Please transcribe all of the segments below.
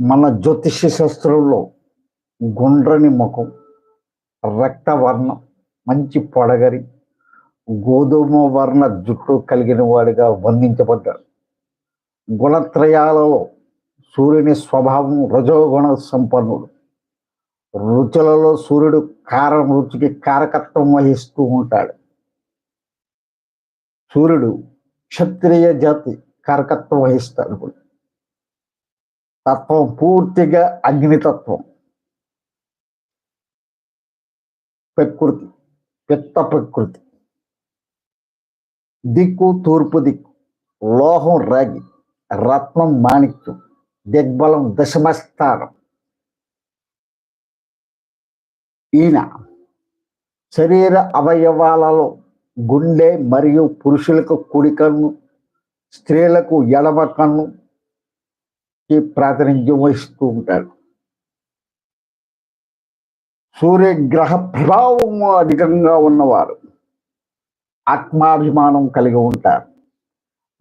మన జ్యోతిష్య శాస్త్రంలో గుండ్రని ముఖం రక్తవర్ణం మంచి పొడగరి గోధుమ వర్ణ జుట్టు కలిగిన వాడిగా వర్ణించబడ్డాడు. గుణత్రయాలలో సూర్యుని స్వభావం రజోగుణ సంపన్నుడు. రుచులలో సూర్యుడు కారం రుచికి కారకత్వం వహిస్తూ ఉంటాడు. సూర్యుడు క్షత్రియ జాతి కారకత్వం వహిస్తాడు. తత్వం పూర్తిగా అగ్నితత్వం. ప్రకృతి పిత్త ప్రకృతి. దిక్కు తూర్పు దిక్కు. లోహం రాగి. రత్నం మాణిక్యం. దిగ్బలం దశమస్థానం. ఈయన శరీర అవయవాలలో గుండె మరియు పురుషులకు కుడి కన్ను స్త్రీలకు ఎడమ కన్ను ప్రాతినిధ్యం వహిస్తూ ఉంటారు. సూర్యగ్రహ ప్రభావం అధికంగా ఉన్నవారు ఆత్మాభిమానం కలిగి ఉంటారు.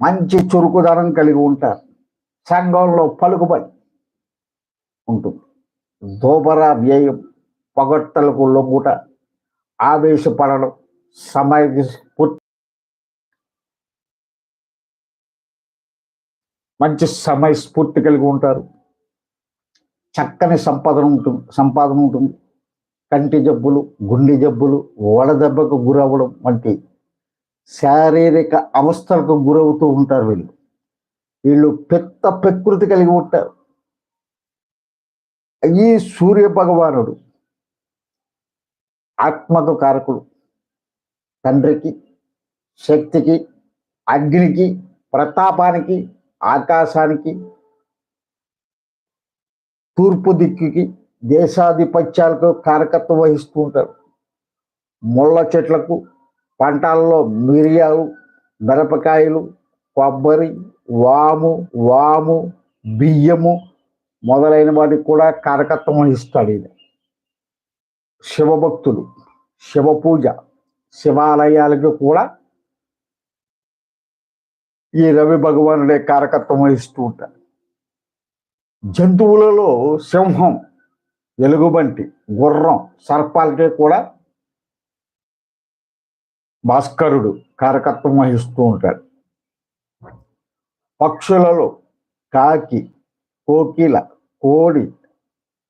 మంచి చురుకుదనం కలిగి ఉంటారు. సంఘంలో పలుకుబడి ఉంటుంది. దోబర వ్యయం పొగట్టలకు లొంగుట ఆవేశపడడం సమయ స్ఫూర్తి మంచి సమయ స్ఫూర్తి కలిగి ఉంటారు. చక్కని సంపాదన ఉంటుంది సంపాదన ఉంటుంది. కంటి జబ్బులు గుండె జబ్బులు వడదెబ్బకు గురవ్వడం వంటి శారీరక అవస్థలకు గురవుతూ ఉంటారు వీళ్ళు. వీళ్ళు పెద్ద ప్రకృతి కలిగి ఉంటారు. ఈ సూర్య భగవానుడు ఆత్మకు కారకుడు. తండ్రికి శక్తికి అగ్నికి ప్రతాపానికి ఆకాశానికి తూర్పు దిక్కుకి దేశాధిపత్యాలకు కారకత్వం వహిస్తూ ఉంటారు. ముళ్ళ చెట్లకు పంటల్లో మిరియాలు మిరపకాయలు కొబ్బరి వాము వాము బియ్యము మొదలైన వాటికి కూడా కారకత్వం వహిస్తాడు ఈయన. శివభక్తులు శివ పూజ శివాలయాలకు కూడా ఈ రవి భగవానుడే కారకత్వం వహిస్తూ ఉంటారు జంతువులలో సింహం ఎలుగుబంటి గుర్రం సర్పాలకే కూడా భాస్కరుడు కారకత్వం వహిస్తూ ఉంటాడు. పక్షులలో కాకి కోకిల కోడి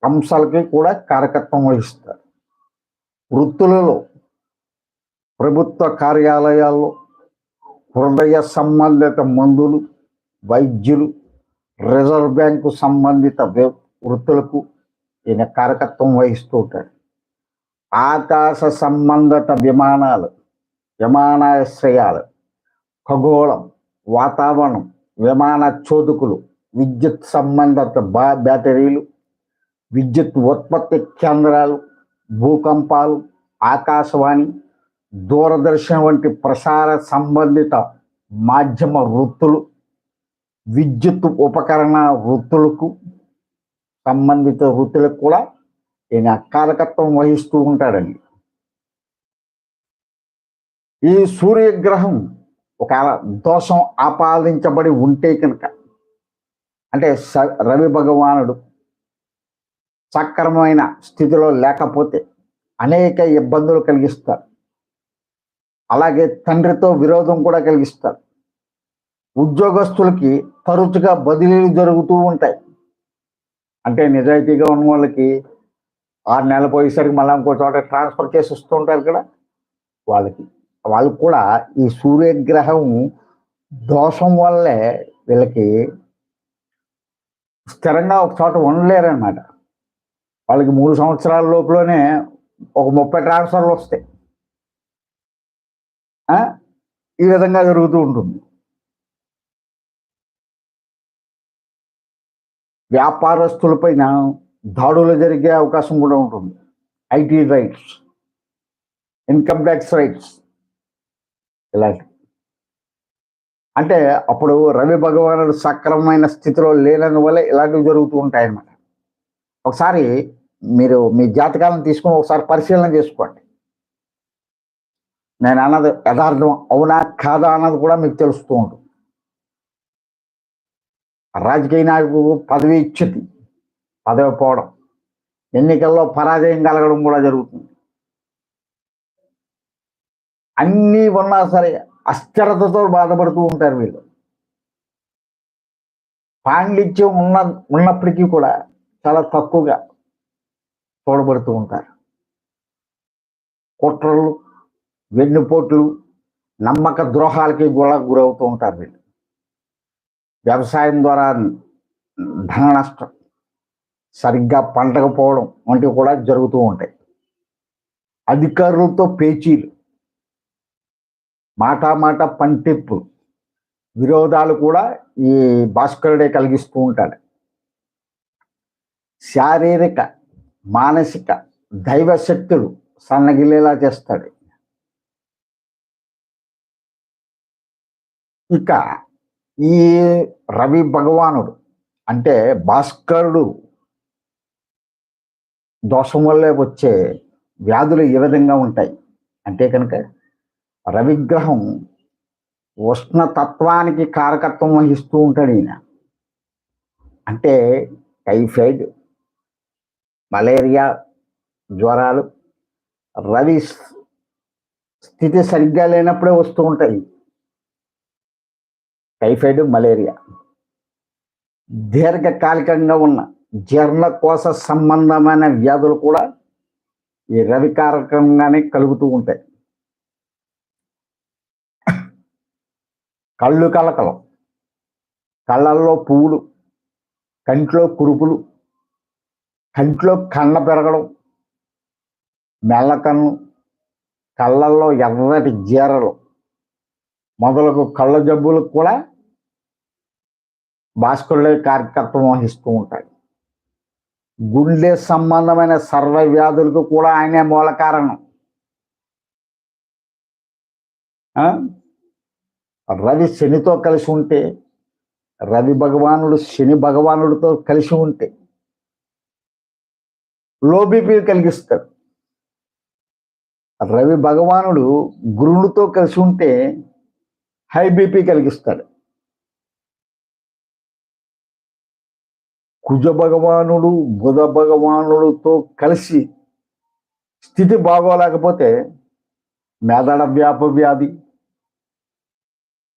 అంశాలకి కూడా కారకత్వం వహిస్తారు. వృత్తులలో ప్రభుత్వ కార్యాలయాల్లో హృదయ సంబంధిత మందులు వైద్యులు రిజర్వ్ బ్యాంకు సంబంధిత వృత్తులకు ఈయన కారకత్వం వహిస్తూ ఉంటాడు. ఆకాశ సంబంధిత విమానాలు విమానాశ్రయాలు ఖగోళం వాతావరణం విమాన చోదుకులు విద్యుత్ సంబంధిత బా బ్యాటరీలు విద్యుత్ ఉత్పత్తి కేంద్రాలు భూకంపాలు ఆకాశవాణి దూరదర్శన్ వంటి ప్రసార సంబంధిత మాధ్యమ వృత్తులు విద్యుత్ ఉపకరణ వృత్తులకు సంబంధిత వృత్తులకు కూడా ఈయన కారకత్వం వహిస్తూ ఉంటాడండి. ఈ సూర్యగ్రహం ఒకవేళ దోషం ఆపాదించబడి ఉంటే కనుక అంటే స- రవి భగవానుడు సక్రమమైన స్థితిలో లేకపోతే అనేక ఇబ్బందులు కలిగిస్తారు. అలాగే తండ్రితో విరోధం కూడా కలిగిస్తారు. ఉద్యోగస్తులకి తరచుగా బదిలీలు జరుగుతూ ఉంటాయి. అంటే నిజాయితీగా ఉన్న వాళ్ళకి ఆరు నెలలు పోయేసరికి మళ్ళీ ఇంకో చోట ట్రాన్స్ఫర్ చేసి వస్తూ ఉంటారు కదా. వాళ్ళకి వాళ్ళకి కూడా ఈ సూర్యగ్రహం దోషం వల్లే వీళ్ళకి స్థిరంగా ఒక చోట ఉండలేరన్నమాట. వాళ్ళకి మూడు సంవత్సరాల లోపలనే ఒక ముప్పై ట్రాన్స్ఫర్లు వస్తాయి. ఈ విధంగా జరుగుతూ ఉంటుంది. వ్యాపారస్తులపైన దాడులు జరిగే అవకాశం కూడా ఉంటుంది. IT raids income tax raids ఇలాంటి అంటే అప్పుడు రవి భగవానుడు సక్రమమైన స్థితిలో లేనందువల్ల ఇలాంటివి జరుగుతూ ఉంటాయి అన్నమాట ఒకసారి మీరు మీ జాతకాలను తీసుకొని ఒకసారి పరిశీలన చేసుకోండి. నేను అన్నది యథార్థం. అవునా కాదా అన్నది కూడా మీకు తెలుస్తూ ఉంటుంది. రాజకీయ నాయకుడు పదవి ఇచ్చింది. పదవి పోవడం. ఎన్నికల్లో పరాజయం కలగడం కూడా జరుగుతుంది. అన్నీ ఉన్నా సరే అస్థిరతతో బాధపడుతూ ఉంటారు వీళ్ళు. పాండిత్యం ఉన్న ఉన్నప్పటికీ కూడా చాలా తక్కువగా చూడబడుతూ ఉంటారు. కుట్రలు వెన్నుపోట్లు నమ్మక ద్రోహాలకి కూడా గురవుతూ ఉంటారు వీళ్ళు. వ్యవసాయం ద్వారా ధన నష్టం సరిగ్గా పండకపోవడం వంటివి కూడా జరుగుతూ ఉంటాయి. అధికారులతో పేచీలు మాట మాట పంటిప్పు విరోధాలు కూడా ఈ భాస్కరుడే కలిగిస్తూ ఉంటాడు. శారీరక మానసిక దైవ శక్తులు సన్నగిలేలా చేస్తాడు. ఇక ఈ రవి భగవానుడు అంటే భాస్కరుడు దోషం వల్లే వచ్చే వ్యాధులు ఏ విధంగా ఉంటాయి. అంటే కనుక రవిగ్రహం ఉష్ణతత్వానికి కారకత్వం వహిస్తూ ఉంటాడు ఈయన. అంటే టైఫాయిడ్ మలేరియా జ్వరాలు రవి స్థితి సరిగ్గా లేనప్పుడే వస్తూ ఉంటాయి. Typhoid malaria. దీర్ఘకాలికంగా ఉన్న జీర్ణకోశ సంబంధమైన వ్యాధులు కూడా ఈ రవి కారకంగానే కలుగుతూ ఉంటాయి. కళ్ళు కలకలం కళ్ళల్లో పువ్వులు కంట్లో కురుపులు కంట్లో కళ్ళ పెరగడం మెల్లకన్ను కళ్ళల్లో ఎర్రటి జీరలు మొదలగు కళ్ళ జబ్బులకు కూడా భాస్కరులే కార్యకర్తం వహిస్తూ ఉంటాడు. గుండె సంబంధమైన సర్వ వ్యాధులకు కూడా ఆయనే మూల కారణం. ఆ? రవి శనితో కలిసి ఉంటే రవి భగవానుడు శని భగవానుడితో కలిసి ఉంటే లో బీపీ కలిగిస్తాడు. రవి భగవానుడు గురుడితో కలిసి ఉంటే హై బీపీ కలిగిస్తాడు. కుజ భగవానుడు బుధ భగవానుడితో కలిసి స్థితి బాగోలేకపోతే మెదడ వ్యాప వ్యాధి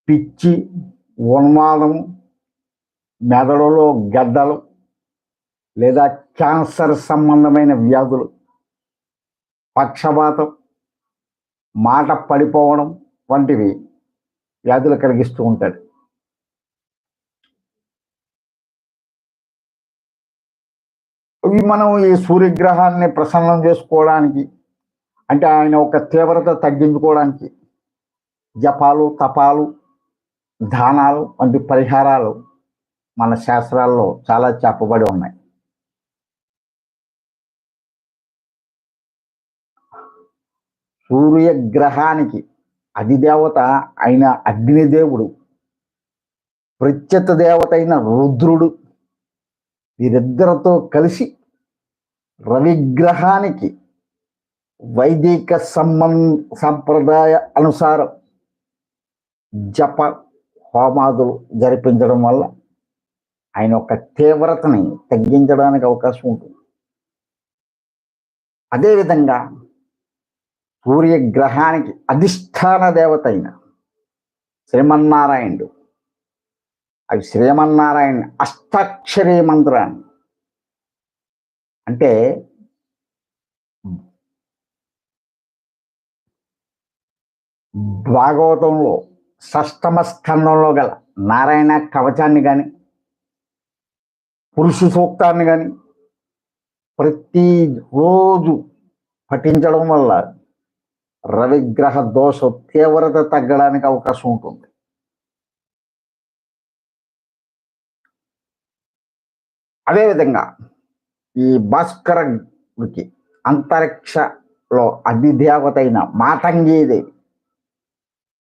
పిచ్చి ఉన్మాదము మెదడులో గడ్డలు లేదా క్యాన్సర్ సంబంధమైన వ్యాధులు పక్షపాతం మాట పడిపోవడం వంటివి వ్యాధులు కలిగిస్తూ ఉంటాడు. ఇవి మనం ఈ సూర్యగ్రహాన్ని ప్రసన్నం చేసుకోవడానికి అంటే ఆయన ఒక తీవ్రత తగ్గించుకోవడానికి జపాలు తపాలు దానాలు వంటి పరిహారాలు మన శాస్త్రాల్లో చాలా చెప్పబడి ఉన్నాయి. సూర్యగ్రహానికి అధిదేవత అయిన అగ్నిదేవుడు ప్రత్యత దేవత అయిన రుద్రుడు వీరిద్దరితో కలిసి రవిగ్రహానికి వైదిక సంబం సంప్రదాయ అనుసారం జప హోమాదులు జరిపించడం వల్ల ఆయన యొక్క తీవ్రతని తగ్గించడానికి అవకాశం ఉంటుంది. అదేవిధంగా సూర్యగ్రహానికి అధిష్టాన దేవత అయిన శ్రీమన్నారాయణుడు అవి శ్రీమన్నారాయణ అష్టాక్షరీ మంత్రాన్ని అంటే భాగవతంలో షష్టమ స్కంధంలో గల నారాయణ కవచాన్ని కానీ పురుష సూక్తాన్ని కానీ ప్రతి రోజు పఠించడం వల్ల రవిగ్రహ దోష తీవ్రత తగ్గడానికి అవకాశం ఉంటుంది. అదేవిధంగా ఈ భాస్కరుడికి అంతరిక్షలో అధిదేవత అయిన మాతంగీదేవి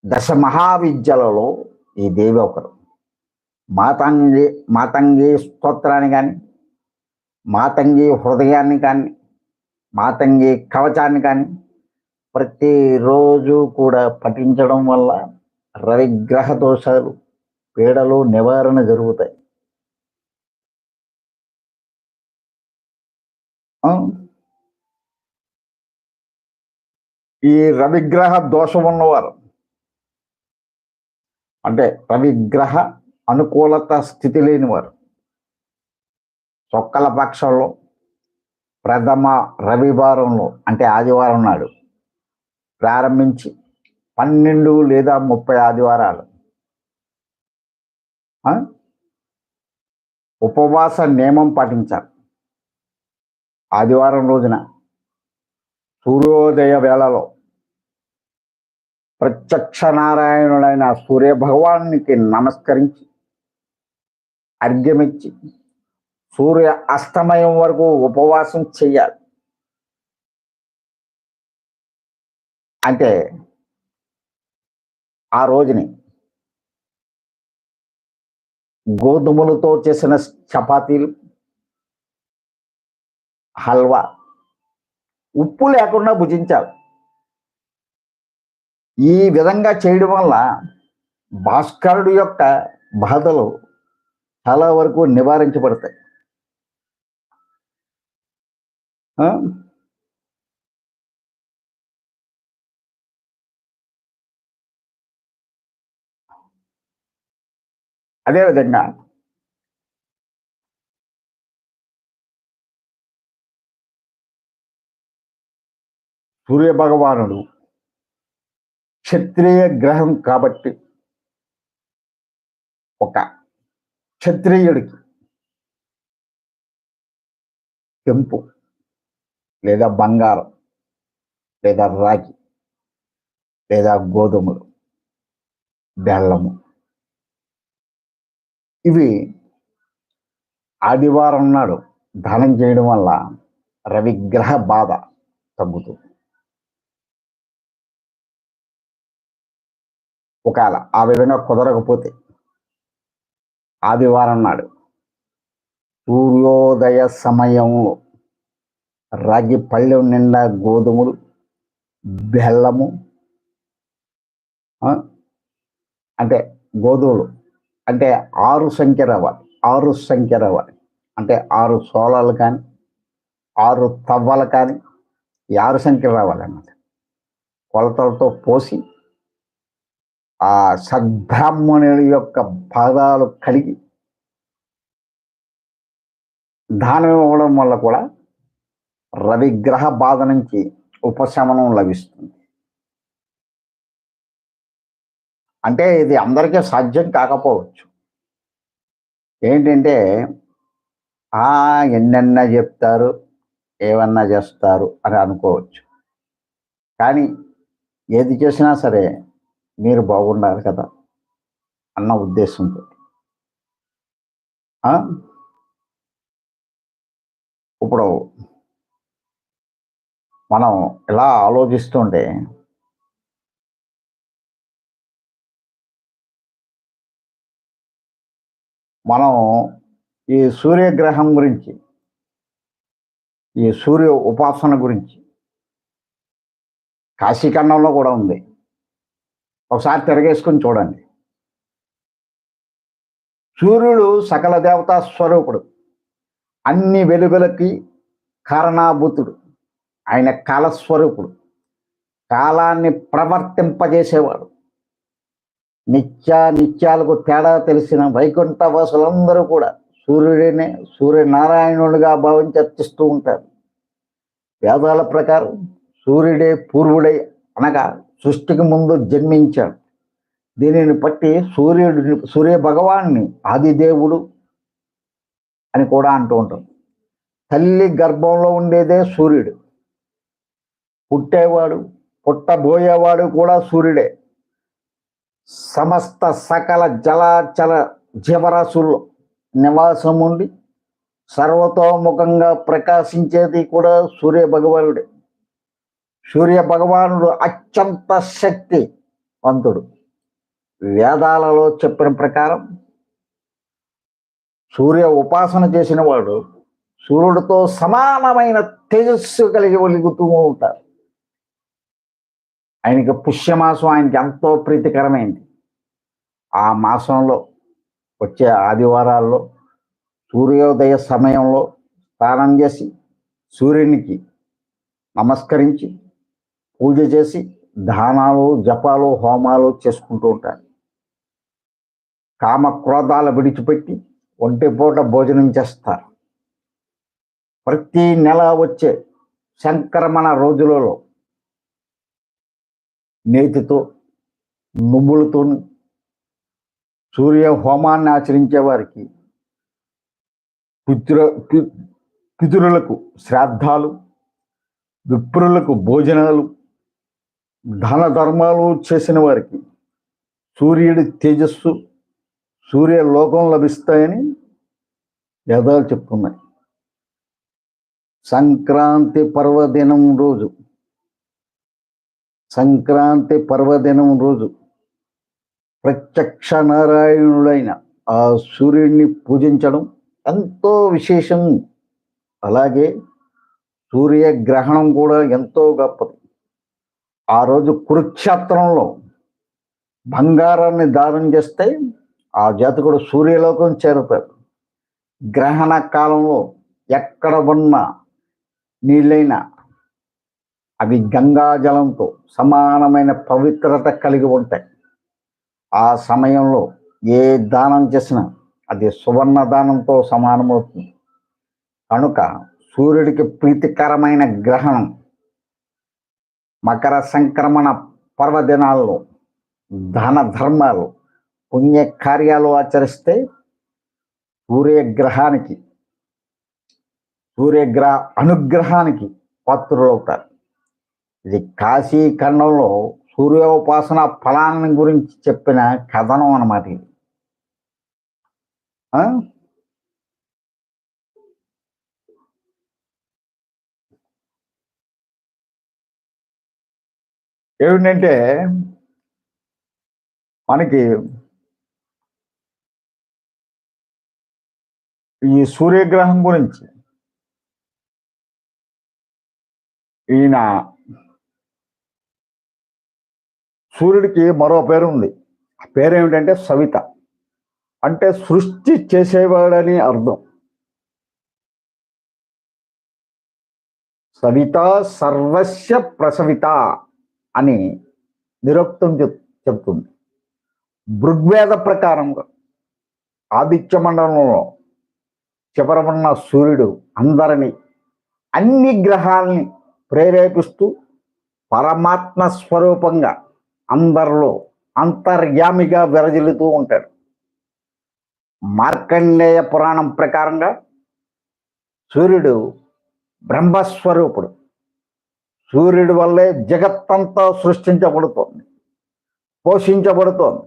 దశ మహావిద్యలలో ఈ దేవి ఒకరు. మాతంగి మాతంగి స్తోత్రాన్ని కానీ మాతంగి హృదయాన్ని కానీ మాతంగి కవచాన్ని కానీ ప్రతిరోజు కూడా పఠించడం వల్ల రవిగ్రహ దోషాలు పీడలు నివారణ జరుగుతాయి ఆ? ఈ రవిగ్రహ దోషం ఉన్నవారు. అంటే రవిగ్రహ అనుకూలత స్థితి లేనివారు. చొక్కల పక్షంలో ప్రథమ రవివారంలో అంటే ఆదివారం నాడు ప్రారంభించి పన్నెండు లేదా ముప్పై ఆదివారాలు. ఉపవాస నియమం పాటించాలి. ఆదివారం రోజున సూర్యోదయ వేళలో ప్రత్యక్ష నారాయణుడైన సూర్యభగవానికి నమస్కరించి అర్ఘ్యమిచ్చి సూర్య అస్తమయం వరకు ఉపవాసం చెయ్యాలి. అంటే ఆ రోజుని గోధుమలతో చేసిన చపాతీలు హల్వా ఉప్పు లేకుండా భుజించాలి. ఈ విధంగా చేయడం వల్ల భాస్కరుడు యొక్క బాధలు చాలా వరకు నివారించబడతాయి. అదేవిధంగా సూర్య భగవానుడు క్షత్రియ గ్రహం కాబట్టి ఒక క్షత్రియుడికి కెంపు లేదా బంగారం లేదా రాగి లేదా గోధుమలు బెల్లము. ఇవి ఆదివారం నాడు దానం చేయడం వల్ల రవిగ్రహ బాధ తగ్గుతుంది. ఒకవేళ ఆ విధంగా కుదరకపోతే ఆదివారం నాడు సూర్యోదయ సమయంలో రాగి పళ్ళెం నిండా గోధుమలు బెల్లము అంటే గోధుమలు. అంటే ఆరు సంఖ్య రవ్వాలి ఆరు సంఖ్య రవ్వాలి. అంటే ఆరు సోలాలు కానీ ఆరు తవ్వలు కానీ ఆరు సంఖ్య రావాలన్నమాట కొలతలతో పోసి ఆ సద్బ్రాహ్మణుని యొక్క పాదాలు కలిగి దానం ఇవ్వడం వల్ల కూడా రవిగ్రహ బాధ నుంచి ఉపశమనం లభిస్తుంది. అంటే ఇది అందరికీ సాధ్యం కాకపోవచ్చు. ఏంటంటే ఆ ఎన్నెన్నా చెప్తారు ఏమన్నా చేస్తారు అని అనుకోవచ్చు. కానీ ఏది చేసినా సరే మీరు బాగుండాలి కదా అన్న ఉద్దేశంతో ఆ? ఇప్పుడు మనం ఇలా ఆలోచిస్తుంటే మనం ఈ సూర్యగ్రహం గురించి ఈ సూర్య ఉపాసన గురించి కాశీఖండంలో కూడా ఉంది ఒకసారి తిరగేసుకొని చూడండి. సూర్యుడు సకల దేవతా స్వరూపుడు. అన్ని వెలుగులకి కారణాభూతుడు. ఆయన కాలస్వరూపుడు. కాలాన్ని ప్రవర్తింపజేసేవాడు. నిత్య నిత్యాలకు తేడా తెలిసిన వైకుంఠ వాసులందరూ కూడా సూర్యుడినే సూర్యనారాయణుడిగా భావించి అర్చిస్తూ ఉంటారు. వేదాల ప్రకారం సూర్యుడే పూర్వుడై అనగా సృష్టికి ముందు జన్మించాడు. దీనిని బట్టి సూర్యుడు సూర్య భగవాన్ని ఆదిదేవుడు అని కూడా అంటూ ఉంటాం తల్లి గర్భంలో ఉండేదే సూర్యుడు. పుట్టేవాడు పుట్టబోయేవాడు కూడా సూర్యుడే. సమస్త సకల జలాచల జీవరాశుల్లో నివాసం ఉండి సర్వతోముఖంగా ప్రకాశించేది కూడా సూర్య భగవానుడే సూర్య భగవానుడు అత్యంత శక్తి వంతుడు. వేదాలలో చెప్పిన ప్రకారం సూర్య ఉపాసన చేసిన వాడు సూర్యుడితో సమానమైన తేజస్సు కలిగి వెలుగుతూ ఉంటారు ఆయనకి పుష్యమాసం ఆయనకి ఎంతో ప్రీతికరమైంది. ఆ మాసంలో వచ్చే ఆదివారాల్లో సూర్యోదయ సమయంలో స్నానం చేసి సూర్యునికి నమస్కరించి పూజ చేసి దానాలు జపాలు హోమాలు చేసుకుంటూ ఉంటారు. కామక్రోధాలు విడిచిపెట్టి ఒంటి పూట భోజనం చేస్తారు. ప్రతి నెల వచ్చే సంక్రమణ రోజులలో నేతితో నువ్వులతో సూర్య హోమాన్ని ఆచరించే వారికి పితృ పి- శ్రాద్ధాలు విప్రులకు భోజనాలు ధన ధర్మాలు చేసిన వారికి సూర్యుడి తేజస్సు సూర్య లోకం లభిస్తాయని వేదాలు చెప్తున్నాయి. సంక్రాంతి పర్వదినం రోజు సంక్రాంతి పర్వదినం రోజు ప్రత్యక్ష నారాయణుడైన ఆ సూర్యుడిని పూజించడం ఎంతో విశేషం. అలాగే సూర్యగ్రహణం కూడా ఎంతో గొప్పది. ఆ రోజు కురుక్షేత్రంలో బంగారాన్ని దానం చేస్తే ఆ జాతకుడు సూర్యలోకం చేరుతాడు గ్రహణ కాలంలో ఎక్కడ ఉన్న నీళ్ళైనా అవి గంగా జలంతో సమానమైన పవిత్రత కలిగి ఉంటాయి. ఆ సమయంలో ఏ దానం చేసినా అది సువర్ణ దానంతో సమానమవుతుంది. కనుక సూర్యుడికి ప్రీతికరమైన గ్రహణం మకర సంక్రమణ పర్వదినాల్లో దాన ధర్మాలు పుణ్యకార్యాలు ఆచరిస్తే సూర్యగ్రహానికి సూర్యగ్రహ అనుగ్రహానికి పాత్రులవుతారు. ఇది కాశీ ఖండంలో సూర్యోపాసన ఫలాన్ని గురించి చెప్పిన కథనం అన్నమాట ఇది. ఏమిటంటే మనకి ఈ సూర్యగ్రహం గురించి ఈయన సూర్యుడికి మరో పేరు ఉంది. ఆ పేరు ఏమిటంటే సవిత. అంటే సృష్టి చేసేవాడని అర్థం. సవిత సర్వస్య ప్రసవిత. అని నిరుక్తం చెప్ చెప్తుంది. ఋగ్వేద ప్రకారంగా ఆదిత్య మండలంలో చివరమున్న సూర్యుడు అందరినీ అన్ని గ్రహాలని ప్రేరేపిస్తూ పరమాత్మ స్వరూపంగా అందరిలో అంతర్యామిగా విరజిల్లుతూ ఉంటాడు. మార్కండేయ పురాణం ప్రకారంగా సూర్యుడు బ్రహ్మస్వరూపుడు. సూర్యుడి వల్లే జగత్తంతా సృష్టించబడుతోంది పోషించబడుతోంది.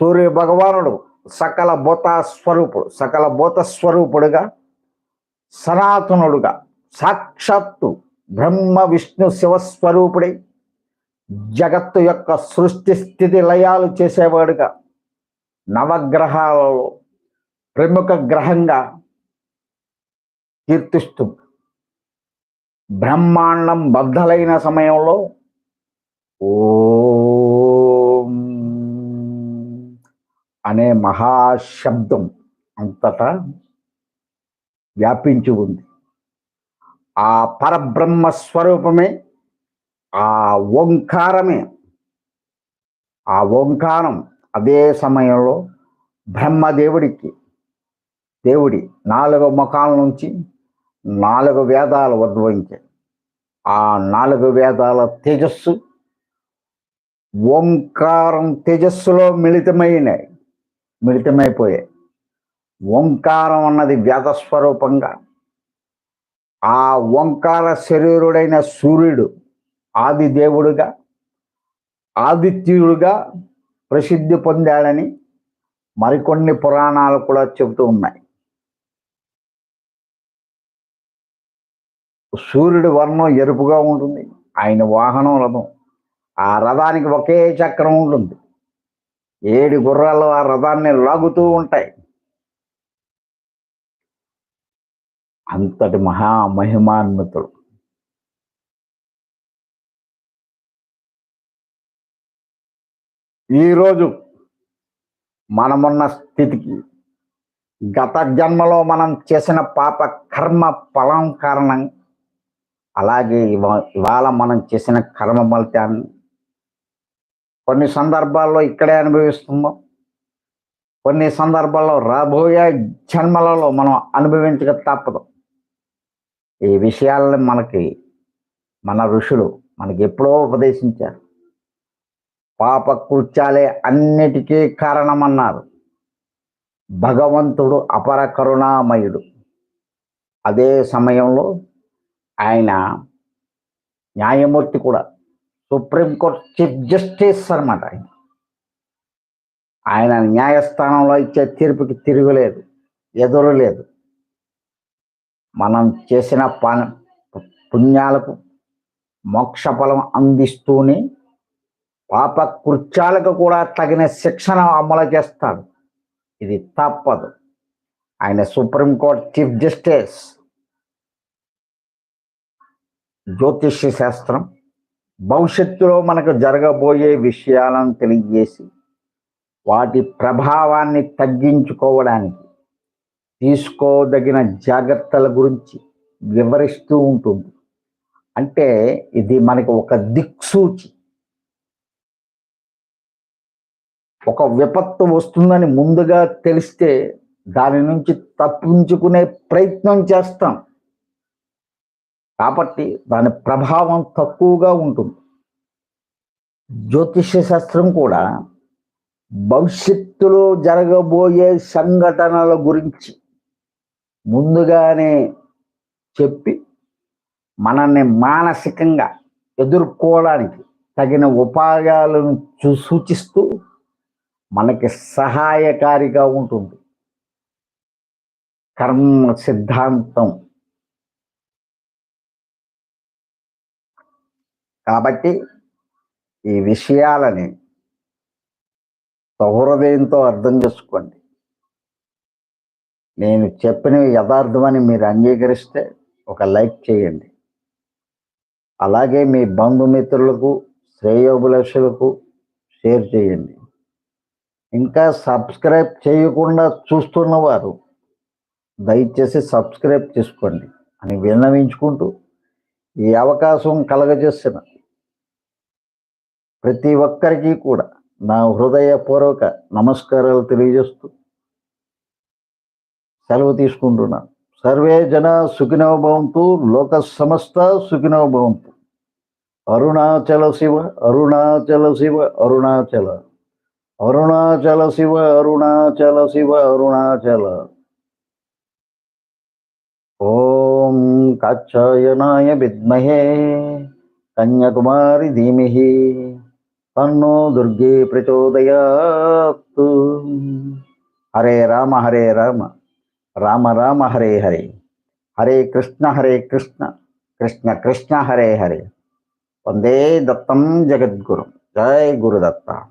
సూర్య భగవానుడు సకల భూత స్వరూపుడు సకల భూత స్వరూపుడుగా సనాతనుడుగా సాక్షాత్తు బ్రహ్మ విష్ణు శివస్వరూపుడై జగత్తు యొక్క సృష్టి స్థితి లయాలు చేసేవాడుగా నవగ్రహాలలో ప్రముఖ గ్రహంగా కీర్తిస్తుంది బ్రహ్మాండం బద్దలైన సమయంలో ఓం అనే మహాశబ్దం అంతటా వ్యాపించి ఉంది. ఆ పరబ్రహ్మ స్వరూపమే ఆ ఓంకారమే ఆ ఓంకారం అదే సమయంలో బ్రహ్మదేవుడికి దేవుడి నాలుగు ముఖాల నుంచి నాలుగు వేదాలు ఉద్భవించాయి. ఆ నాలుగు వేదాల తేజస్సు ఓంకారం తేజస్సులో మిళితమైనాయి మిళితమైపోయాయి. ఓంకారం అన్నది వేద స్వరూపంగా ఆ ఓంకార శరీరుడైన సూర్యుడు ఆది దేవుడుగా ఆదిత్యుడుగా ప్రసిద్ధి పొందాడని మరికొన్ని పురాణాలు కూడా చెబుతూ ఉన్నాయి. సూర్యుడి వర్ణం ఎరుపుగా ఉంటుంది ఆయన వాహనం రథం. ఆ రథానికి ఒకే చక్రం ఉంటుంది. ఏడు గుర్రాలు ఆ రథాన్ని లాగుతూ ఉంటాయి. అంతటి మహా మహిమాన్వితుడు ఈరోజు మనమున్న స్థితికి గత జన్మలో మనం చేసిన పాప కర్మ ఫలం కారణం అలాగే ఇవా- ఇవాళ మనం చేసిన కర్మ ఫలితాన్ని కొన్ని సందర్భాల్లో ఇక్కడే అనుభవిస్తున్నాం కొన్ని సందర్భాల్లో రాబోయే జన్మలలో మనం అనుభవించక తప్పదు. ఈ విషయాలను మనకి మన ఋషులు మనకి ఎప్పుడో ఉపదేశించారు. పాప కృత్యాలే అన్నిటికీ కారణమన్నారు. భగవంతుడు అపర కరుణామయుడు. అదే సమయంలో ఆయన న్యాయమూర్తి కూడా సుప్రీంకోర్టు చీఫ్ జస్టిస్ అనమాట ఆయన. ఆయన న్యాయస్థానంలో ఇచ్చే తీర్పుకి తిరుగులేదు ఎదురు లేదు మనం చేసిన ప- పుణ్యాలకు మోక్ష ఫలం అందిస్తూనే పాప కృత్యాలకు కూడా తగిన శిక్షణ అమలు చేస్తాడు. ఇది తప్పదు. ఆయన సుప్రీంకోర్టు చీఫ్ జస్టిస్ జ్యోతిష్య శాస్త్రం భవిష్యత్తులో మనకు జరగబోయే విషయాలను తెలియజేసి వాటి ప్రభావాన్ని తగ్గించుకోవడానికి తీసుకోదగిన జాగ్రత్తల గురించి వివరిస్తూ ఉంటుంది. అంటే ఇది మనకి ఒక దిక్సూచి. ఒక విపత్తు వస్తుందని ముందుగా తెలిస్తే దాని నుంచి తప్పించుకునే ప్రయత్నం చేస్తాం. కాబట్టి దాని ప్రభావం తక్కువగా ఉంటుంది. జ్యోతిష్య శాస్త్రం కూడా భవిష్యత్తులో జరగబోయే సంఘటనల గురించి ముందుగానే చెప్పి మనల్ని మానసికంగా ఎదుర్కోవడానికి తగిన ఉపాయాలను చూ- సూచిస్తూ మనకి సహాయకారిగా ఉంటుంది. కర్మ సిద్ధాంతం కాబట్టి ఈ విషయాలని సహృదయంతో అర్థం చేసుకోండి. నేను చెప్పినవి యథార్థమని మీరు అంగీకరిస్తే ఒక లైక్ చేయండి. అలాగే మీ బంధుమిత్రులకు శ్రేయోభిలాషులకు షేర్ చేయండి. ఇంకా సబ్స్క్రైబ్ చేయకుండా చూస్తున్నవారు దయచేసి సబ్స్క్రైబ్ చేసుకోండి అని విన్నవించుకుంటూ ఈ అవకాశం కలగజేసిన ప్రతి ఒక్కరికి కూడా నా హృదయపూర్వక నమస్కారాలు తెలియజేస్తూ సెలవు తీసుకుంటున్నాను. సర్వే జన సుఖినో భవంతు లోక సమస్త సుఖినో భవంతు. అరుణాచల శివ అరుణాచల శివ అరుణాచల. అరుణాచల శివ అరుణాచల శివ అరుణాచల. ఓం కాక్షాయనాయ విద్మహే. కన్యాకుమారి ధీమిహి. తన్నో దుర్గే ప్రచోదయాత్. హరే రామ హరే రామ. రామ రామ హరే హరే. హరే కృష్ణ హరే కృష్ణ. కృష్ణ కృష్ణ హరే హరే. వందే దత్తం జగద్గురు. జయ గురుదత్త.